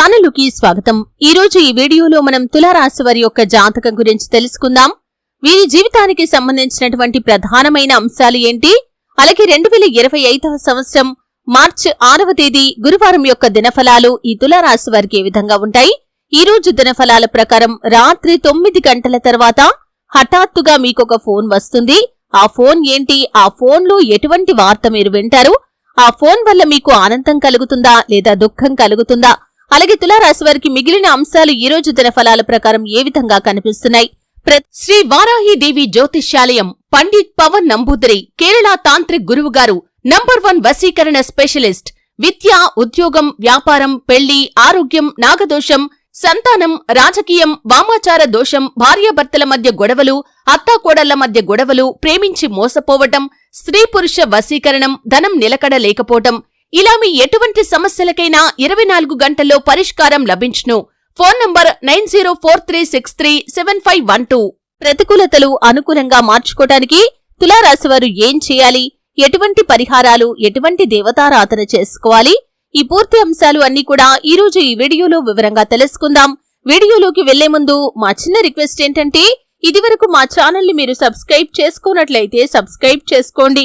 ఛానలుకి స్వాగతం. ఈ రోజు ఈ వీడియోలో మనం తులారాశి వారి యొక్క జాతకం గురించి తెలుసుకుందాం. వీరి జీవితానికి సంబంధించినటువంటి ప్రధానమైన అంశాలు ఏంటి? అలాగే రెండు వేల ఇరవై ఐదవ సంవత్సరం మార్చి ఆరవ తేదీ గురువారం యొక్క దినఫలాలు ఈ తులారాశి వారికి ఏ విధంగా ఉంటాయి? ఈ రోజు దినఫలాల ప్రకారం రాత్రి తొమ్మిది గంటల తర్వాత హఠాత్తుగా మీకొక ఫోన్ వస్తుంది. ఆ ఫోన్ ఏంటి? ఆ ఫోన్లో ఎటువంటి వార్త మీరు వింటారు? ఆ ఫోన్ వల్ల మీకు ఆనందం కలుగుతుందా లేదా దుఃఖం కలుగుతుందా? అలాగే తులారాశి వారికి మిగిలిన అంశాలు ఈ రోజు దిన ఫలాల ప్రకారం ఏ విధంగా కనిపిస్తున్నాయి? శ్రీ వారాహి దేవి జ్యోతిష్యాలయం పండిత్ పవన్ నంబూదరి కేరళ తాంత్రిక్ గురువు గారు నంబర్ వన్ వశీకరణ స్పెషలిస్ట్ విద్య ఉద్యోగం వ్యాపారం పెళ్ళి ఆరోగ్యం నాగదోషం సంతానం రాజకీయం వామాచార దోషం భార్యాభర్తల మధ్య గొడవలు అత్తాకోడళ్ళ మధ్య గొడవలు ప్రేమించి మోసపోవటం స్త్రీ పురుష వశీకరణం ధనం నిలకడ లేకపోవటం ఇలా మీ ఎటువంటి సమస్యలకైనా ఇరవై నాలుగు గంటల్లో పరిష్కారం లభించును. Phone number nine zero four three six three seven five one two. ప్రతికూలతలు అనుకూలంగా మార్చుకోవటానికి తులారాశివారు ఏం చేయాలి? ఎటువంటి పరిహారాలు ఎటువంటి దేవతారాధన చేసుకోవాలి? ఈ పూర్తి అంశాలు అన్ని కూడా ఈ రోజు ఈ వీడియోలో వివరంగా తెలుసుకుందాం. వీడియోలోకి వెళ్ళే ముందు మా చిన్న రిక్వెస్ట్ ఏంటంటే ఇదివరకు మా ఛానల్ని మీరు సబ్స్క్రైబ్ చేసుకున్నట్లయితే సబ్స్క్రైబ్ చేసుకోండి.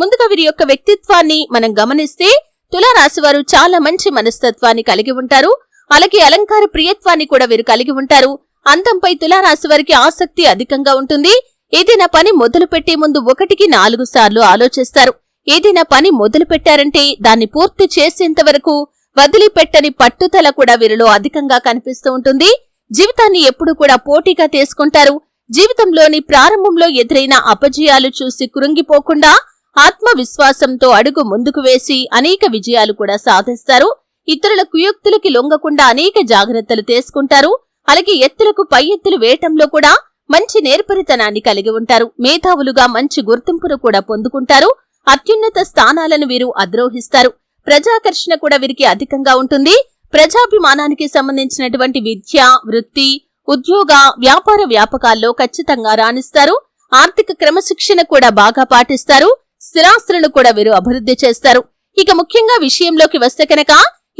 ముందుగా వీరి యొక్క వ్యక్తిత్వాన్ని మనం గమనిస్తే తులారాశి వారు చాలా మంచి మనస్తత్వాన్ని కలిగి ఉంటారు. అలాగే అలంకార ప్రియత్వాన్ని కూడా వీరు కలిగి ఉంటారు. అందంపై తులారాశి వారికి ఆసక్తి అధికంగా ఉంటుంది. ఏదైనా పని మొదలు పెట్టే ముందు ఒకటికి నాలుగు సార్లు ఆలోచిస్తారు. ఏదైనా పని మొదలు పెట్టారంటే దాన్ని పూర్తి చేసేంత వరకు వదిలిపెట్టని పట్టుదల కూడా వీరిలో అధికంగా కనిపిస్తూ ఉంటుంది. జీవితాన్ని ఎప్పుడు కూడా పోటీగా తీసుకుంటారు. జీవితంలోని ప్రారంభంలో ఎదురైన అపజయాలు చూసి కృంగిపోకుండా ఆత్మవిశ్వాసంతో అడుగు ముందుకు వేసి అనేక విజయాలు కూడా సాధిస్తారు. ఇతరుల కుయుక్తులకి లొంగకుండా అనేక జాగ్రత్తలు తీసుకుంటారు. అలాగే ఎత్తులకు పై ఎత్తులు వేయటంలో కూడా మంచి నేర్పరితనాన్ని కలిగి ఉంటారు. మేధావులుగా మంచి గుర్తింపును కూడా పొందుకుంటారు. అత్యున్నత స్థానాలను వీరు అద్రోహిస్తారు ప్రజాకర్షణ కూడా వీరికి అధికంగా ఉంటుంది. ప్రజాభిమానానికి సంబంధించినటువంటి విద్య వృత్తి ఉద్యోగ వ్యాపార వ్యాపకాల్లో ఖచ్చితంగా రాణిస్తారు. ఆర్థిక క్రమశిక్షణ కూడా బాగా పాటిస్తారు. స్థిరాస్తులను కూడా వీరు అభివృద్ధి చేస్తారు. ఇక ముఖ్యంగా విషయంలోకి వస్తే కనుక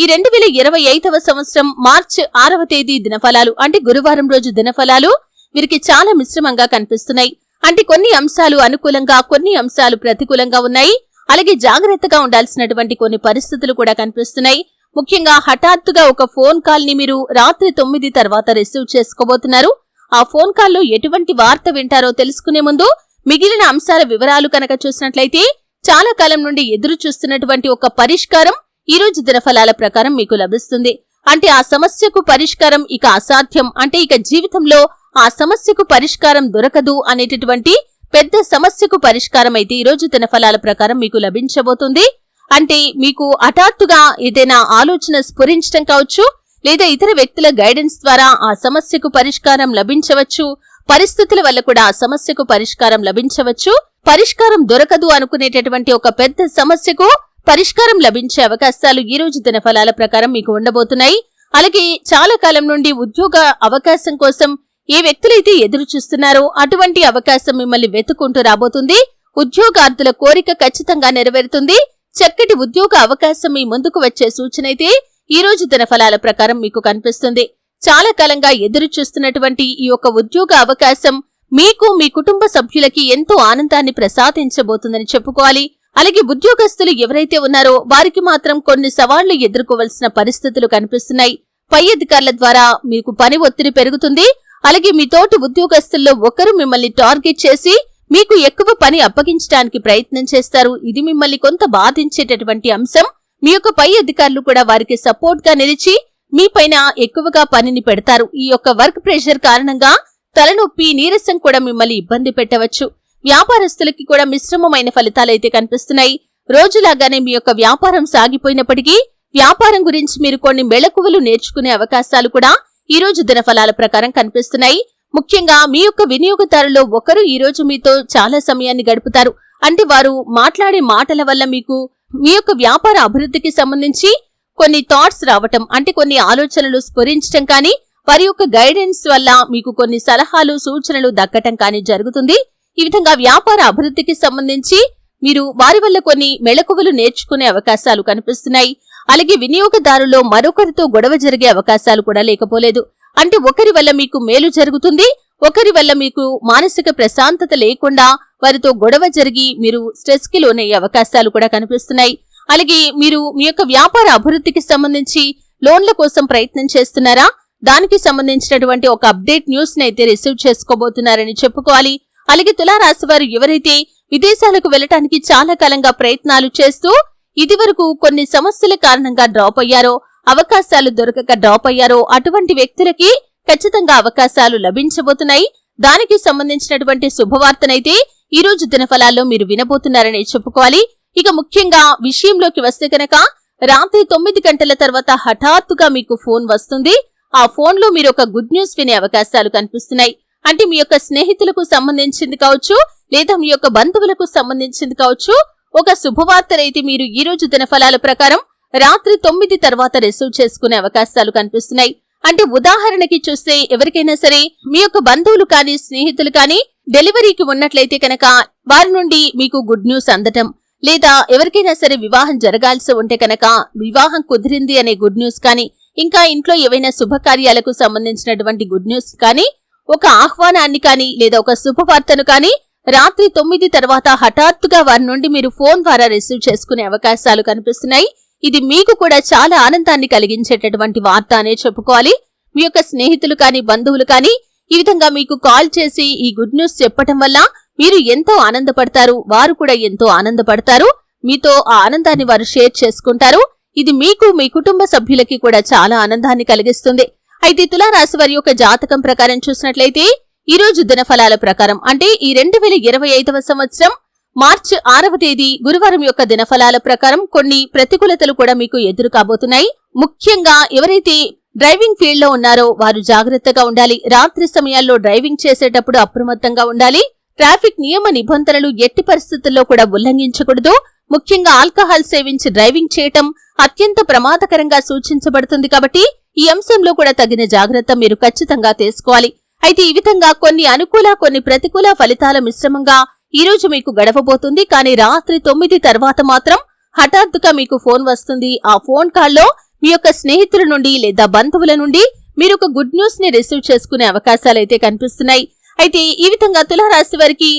ఈ రెండు వేల ఇరవై ఐదవ సంవత్సరం మార్చి ఆరవ తేదీ దినఫలాలు అంటే గురువారం రోజు దినఫలాలు వీరికి చాలా మిశ్రమంగా కనిపిస్తున్నాయి. అంటే కొన్ని అంశాలు అనుకూలంగా కొన్ని అంశాలు ప్రతికూలంగా ఉన్నాయి. అలాగే జాగ్రత్తగా ఉండాల్సినటువంటి కొన్ని పరిస్థితులు కూడా కనిపిస్తున్నాయి. ముఖ్యంగా హఠాత్తుగా ఒక ఫోన్ కాల్ని మీరు రాత్రి తొమ్మిది తర్వాత రిసీవ్ చేసుకోబోతున్నారు. ఆ ఫోన్ కాల్లో ఎటువంటి వార్త వింటారో తెలుసుకునే ముందు మిగిలిన అంశాల వివరాలు కనుక చూసినట్లయితే చాలా కాలం నుండి ఎదురు చూస్తున్నటువంటి ఒక పరిష్కారం ఈ రోజు దినఫలాల ప్రకారం మీకు లభిస్తుంది. అంటే ఆ సమస్యకు పరిష్కారం ఇక అసాధ్యం. అంటే ఇక జీవితంలో ఆ సమస్యకు పరిష్కారం దొరకదు అనేటటువంటి పెద్ద సమస్యకు పరిష్కారం అయితే ఈ రోజు దినఫలాల ప్రకారం మీకు లభించబోతుంది. అంటే మీకు హఠాత్తుగా ఏదైనా ఆలోచన స్ఫురించడం కావచ్చు లేదా ఇతర వ్యక్తుల గైడెన్స్ ద్వారా ఆ సమస్యకు పరిష్కారం లభించవచ్చు పరిస్థితుల వల్ల కూడా ఆ సమస్యకు పరిష్కారం లభించవచ్చు. పరిష్కారం దొరకదు అనుకునేటటువంటి ఒక పెద్ద సమస్యకు పరిష్కారం లభించే అవకాశాలు ఈ రోజు దినఫలాల ప్రకారం మీకు ఉండబోతున్నాయి. అలాగే చాలా కాలం నుండి ఉద్యోగ అవకాశం కోసం ఏ వ్యక్తులైతే ఎదురు చూస్తున్నారో అటువంటి అవకాశం మిమ్మల్ని వెతుకుంటూ రాబోతుంది. ఉద్యోగార్థుల కోరిక ఖచ్చితంగా నెరవేరుతుంది. చక్కటి ఉద్యోగ అవకాశం మీ ముందుకు వచ్చే సూచన అయితే ఈ రోజు దినఫలాల ప్రకారం మీకు కనిపిస్తుంది. చాలా కాలంగా ఎదురు చూస్తున్నటువంటి ఈ యొక్క ఉద్యోగ అవకాశం మీకు మీ కుటుంబ సభ్యులకి ఎంతో ఆనందాన్ని ప్రసాదించబోతుందని చెప్పుకోవాలి. అలాగే ఉద్యోగస్తులు ఎవరైతే ఉన్నారో వారికి మాత్రం కొన్ని సవాళ్ళు ఎదుర్కోవలసిన పరిస్థితులు కనిపిస్తున్నాయి. పై అధికారుల ద్వారా మీకు పని ఒత్తిడి పెరుగుతుంది. అలాగే మీ తోటి ఉద్యోగస్తుల్లో ఒకరు మిమ్మల్ని టార్గెట్ చేసి మీకు ఎక్కువ పని అప్పగించడానికి ప్రయత్నం చేస్తారు. ఇది మిమ్మల్ని కొంత బాధించేటటువంటి అంశం. మీ యొక్క పై అధికారులు కూడా వారికి సపోర్ట్గా నిలిచి మీపైన ఎక్కువగా పనిని పెడతారు. ఈ యొక్క వర్క్ ప్రెషర్ కారణంగా తలనొప్పి నీరసం కూడా మిమ్మల్ని ఇబ్బంది పెట్టవచ్చు. వ్యాపారస్తులకి కూడా మిశ్రమమైన ఫలితాలైతే కనిపిస్తున్నాయి. రోజులాగానే మీ యొక్క వ్యాపారం సాగిపోయినప్పటికీ వ్యాపారం గురించి మీరు కొన్ని మెళకువలు నేర్చుకునే అవకాశాలు కూడా ఈ రోజు దినఫలాల ప్రకారం కనిపిస్తున్నాయి. ముఖ్యంగా మీ యొక్క వినియోగదారులో ఒకరు ఈ రోజు మీతో చాలా సమయాన్ని గడుపుతారు. అంటే వారు మాట్లాడే మాటల వల్ల మీకు మీ యొక్క వ్యాపార అభివృద్ధికి సంబంధించి కొన్ని థాట్స్ రావటం అంటే కొన్ని ఆలోచనలు స్ఫురించటం కానీ వారి యొక్క గైడెన్స్ వల్ల మీకు కొన్ని సలహాలు సూచనలు దక్కటం కానీ జరుగుతుంది. ఈ విధంగా వ్యాపార అభివృద్ధికి సంబంధించి మీరు వారి వల్ల కొన్ని మెళకువలు నేర్చుకునే అవకాశాలు కనిపిస్తున్నాయి. అలాగే వినియోగదారులో మరొకరితో గొడవ జరిగే అవకాశాలు కూడా లేకపోలేదు. అంటే ఒకరి వల్ల మీకు మేలు జరుగుతుంది ఒకరి వల్ల మీకు మానసిక ప్రశాంతత లేకుండా వారితో గొడవ జరిగి మీరు స్ట్రెస్కి లోనయ్యే అవకాశాలు కూడా కనిపిస్తున్నాయి. అలాగే మీరు మీ యొక్క వ్యాపార అభివృద్ధికి సంబంధించి లోన్ల కోసం ప్రయత్నం చేస్తున్నారా? దానికి సంబంధించినటువంటి ఒక అప్డేట్ న్యూస్ అయితే రిసీవ్ చేసుకోబోతున్నారని చెప్పుకోవాలి. అలాగే తులారాశి వారు ఎవరైతే విదేశాలకు వెళ్ళటానికి చాలా కాలంగా ప్రయత్నాలు చేస్తూ ఇదివరకు కొన్ని సమస్యల కారణంగా డ్రాప్ అయ్యారో అవకాశాలు దొరకక డ్రాప్ అయ్యారో అటువంటి వ్యక్తులకి ఖచ్చితంగా అవకాశాలు లభించబోతున్నాయి. దానికి సంబంధించినటువంటి శుభవార్తనైతే ఈ రోజు దినఫలాల్లో మీరు వినబోతున్నారని చెప్పుకోవాలి. ఇక ముఖ్యంగా విషయంలోకి వస్తే కనుక రాత్రి తొమ్మిది గంటల తర్వాత హఠాత్తుగా మీకు ఫోన్ వస్తుంది. ఆ ఫోన్లో మీరు ఒక గుడ్ న్యూస్ వినే అవకాశాలు కనిపిస్తున్నాయి. అంటే మీ యొక్క స్నేహితులకు సంబంధించింది కావచ్చు లేదా మీ యొక్క బంధువులకు సంబంధించింది కావచ్చు. ఒక శుభవార్తలైతే మీరు ఈ రోజు దినఫలాల ప్రకారం రాత్రి తొమ్మిది తర్వాత రిసీవ్ చేసుకునే అవకాశాలు కనిపిస్తున్నాయి. అంటే ఉదాహరణకి చూస్తే ఎవరికైనా సరే మీ యొక్క బంధువులు కానీ స్నేహితులు కానీ డెలివరీకి ఉన్నట్లయితే కనుక వారి నుండి మీకు గుడ్ న్యూస్ అందటం లేదా ఎవరికైనా సరే వివాహం జరగాల్సి ఉంటే కనుక వివాహం కుదిరింది అనే గుడ్ న్యూస్ కానీ ఇంకా ఇంట్లో ఏవైనా శుభకార్యాలకు సంబంధించినటువంటి గుడ్ న్యూస్ కానీ ఒక ఆహ్వానాన్ని కానీ లేదా ఒక శుభవార్తను కానీ రాత్రి తొమ్మిది తర్వాత హఠాత్తుగా వారి నుండి మీరు ఫోన్ ద్వారా రిసీవ్ చేసుకునే అవకాశాలు కనిపిస్తున్నాయి. ఇది మీకు కూడా చాలా ఆనందాన్ని కలిగించేటటువంటి వార్త అనే చెప్పుకోవాలి. మీ యొక్క స్నేహితులు కానీ బంధువులు కానీ ఈ విధంగా మీకు కాల్ చేసి ఈ గుడ్ న్యూస్ చెప్పటం వల్ల మీరు ఎంతో ఆనందపడతారు వారు కూడా ఎంతో ఆనందపడతారు. మీతో ఆ ఆనందాన్ని వారు షేర్ చేసుకుంటారు. ఇది మీకు మీ కుటుంబ సభ్యులకి కూడా చాలా ఆనందాన్ని కలిగిస్తుంది. అయితే తులారాశి వారి యొక్క జాతకం ప్రకారం చూసినట్లయితే ఈ రోజు దినఫలాల ప్రకారం అంటే ఈ రెండు వేల ఇరవై ఐదవ సంవత్సరం మార్చి ఆరవ తేదీ గురువారం యొక్క దినఫలాల ప్రకారం కొన్ని ప్రతికూలతలు కూడా మీకు ఎదురు కాబోతున్నాయి. ముఖ్యంగా ఎవరైతే డ్రైవింగ్ ఫీల్డ్లో ఉన్నారో వారు జాగ్రత్తగా ఉండాలి. రాత్రి సమయాల్లో డ్రైవింగ్ చేసేటప్పుడు అప్రమత్తంగా ఉండాలి. ట్రాఫిక్ నియమ నిబంధనలు ఎట్టి పరిస్థితుల్లో కూడా ఉల్లంఘించకూడదు. ముఖ్యంగా ఆల్కహాల్ సేవించి డ్రైవింగ్ చేయటం అత్యంత ప్రమాదకరంగా సూచించబడుతుంది కాబట్టి ఈ అంశంలో కూడా తగిన జాగ్రత్త మీరు ఖచ్చితంగా తీసుకోవాలి. అయితే ఈ విధంగా కొన్ని అనుకూల కొన్ని ప్రతికూల ఫలితాల మిశ్రమంగా ఈ రోజు మీకు గడవబోతుంది. కానీ రాత్రి తొమ్మిది తర్వాత మాత్రం హఠాత్తుగా మీకు ఫోన్ వస్తుంది. ఆ ఫోన్ కాల్లో మీ యొక్క స్నేహితుల నుండి లేదా బంధువుల నుండి మీరు ఒక గుడ్ న్యూస్ని రిసీవ్ చేసుకునే అవకాశాలైతే కనిపిస్తున్నాయి. అయితే ఈ విధంగా తులారాశి వారికి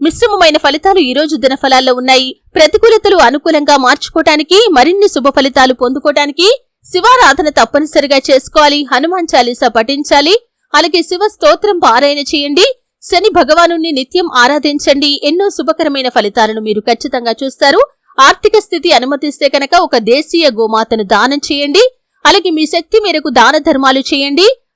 మిశ్రమమైన ఫలితాలు ఈ రోజు దినఫలాల్లో ఉన్నాయి. ప్రతికూలతలు అనుకూలంగా మార్చుకోవటానికి మరిన్ని శుభ ఫలితాలు పొందుకోవటానికి శివారాధన తప్పనిసరిగా చేసుకోవాలి. హనుమాన్ చాలీసా పఠించాలి. అలాగే శివ స్తోత్రం పారాయణ చేయండి. శని భగవాను నిత్యం ఆరాధించండి. ఎన్నో శుభకరమైన ఫలితాలను మీరు ఖచ్చితంగా చూస్తారు. ఆర్థిక స్థితి అనుమతిస్తే కనుక ఒక దేశీయ గోమాతను దానం చేయండి. అలాగే మీ శక్తి మేరకు దాన ధర్మాలు చేయండి.